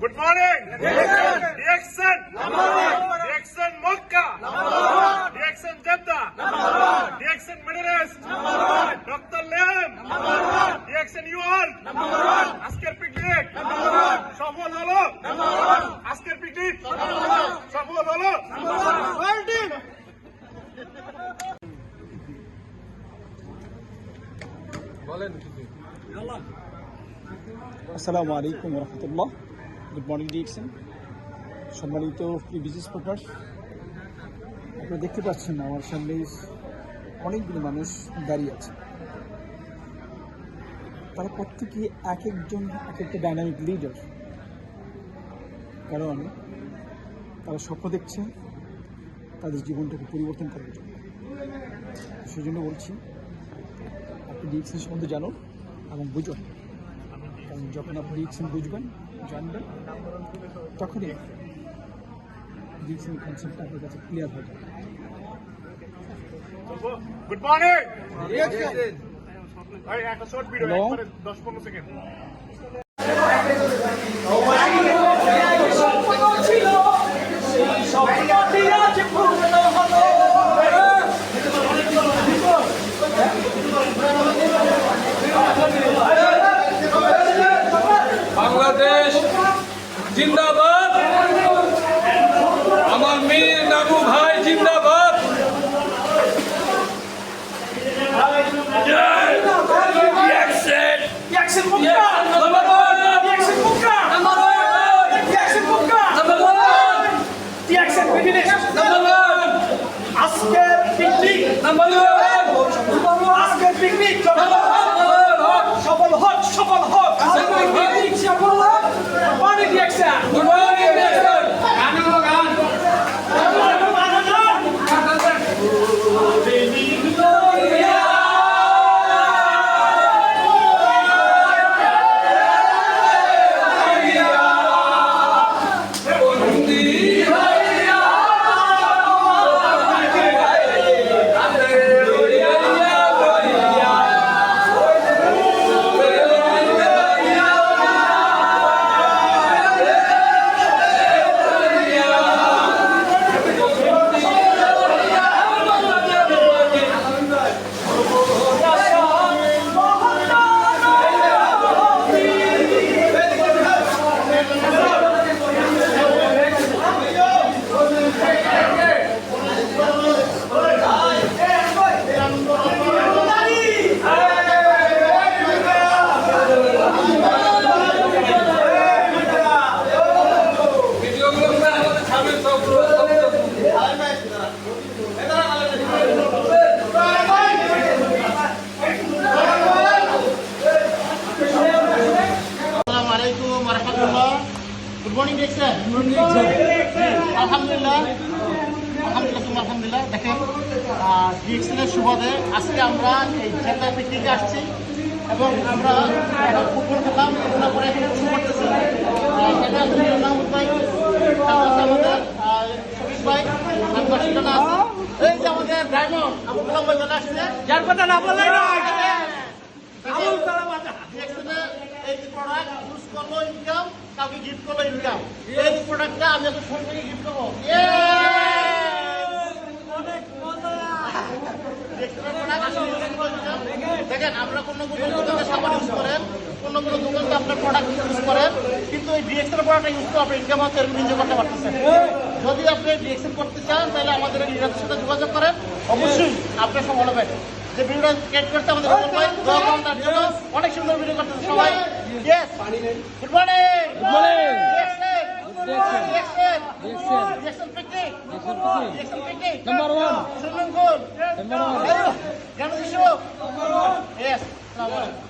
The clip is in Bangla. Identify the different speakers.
Speaker 1: Good morning. Reaction. Reaction Mokka. Reaction Jeddah. Reaction Middle East. Dr. Lam. Reaction you all. আজকের পিকনিক সফল হলো আজকের পিকনিক সফল হলো
Speaker 2: আসসালামু আলাইকুম রহমতুল্লাহ গুড মর্নিং ডিএক্সএন সম্মানিত বিজনেস পার্টনার আপনারা দেখতে পাচ্ছেন আমার সামনে অনেকগুলো মানুষ দাঁড়িয়ে আছে। তারা প্রত্যেকে এক একজন, এক একটা ডাইনামিক লিডার কারণ তারা স্বপ্ন দেখছে তাদের জীবনটাকে পরিবর্তন করার জন্য। সেই জন্য বলছি, আপনি ডিএক্সএন সম্বন্ধে জানুন এবং বুঝুন। কারণ যখন আপনি ডিএক্সএন বুঝবেন জানবেন তখনই ডিএক্সএন কনসেপ্টটা আপনার কাছে ক্লিয়ার হবে
Speaker 1: গুড মর্নিং একটা শর্ট ভিডিও 10 15 সেকেন্ড
Speaker 3: জিন্দাবাদ আমার মীর নানু ভাই জিন্দাবাদ!
Speaker 4: আজকের পিকনিক! আজকের! সফল হোক সফল
Speaker 5: গুড মর্নিং দেখছেন আলহামদুলিল্লাহ। আলহামদুলিল্লাহ আলহামদুলিল্লাহ। দেখেন ডিএক্সেলের সুবাদে আজকে আমরা এই জেলা পিকনিকে আসছি এবং আমরা এখন ফুটবল খেলাম। এগুলো করে এখন করতেছি আহ, এটা হচ্ছে মাহমুদ ভাই তারপর আছে আমাদের আহ, শফিক ভাই আমার ঠিকানা আছে এই যে আমাদের ডায়মন্ড আবু কালাম ভাই চলে আসছে
Speaker 4: যার কথা না
Speaker 5: এই প্রোডাক্ট ইউজ করল ইনকাম কাউকে গিফট ইনকাম এই প্রোডাক্টটা আমি এখন ফোন থেকে গিফট করব দেখেন, আমরা কোনো কোনো সাবান ইউজ করেন, কোনো কোনো দোকানে আপনার প্রোডাক্ট ইউজ করেন, কিন্তু এই ডিএক্সেল প্রোডাক্ট ইউজ করে আপনি ইনকাম হচ্ছে এনজয় করতে পারতেছেন। যদি আপনি ডিএক্সেল করতে চান তাহলে আমাদের এই সাথে যোগাযোগ করেন অবশ্যই আপনার সফল হবেন যে ভিডিওটা ক্রিয়েট করতে আমাদের অনেক সুন্দর ভিডিও করতেছে সবাই good morning good morning. Number one. Ganesh show. Yes. Assalamu alaikum.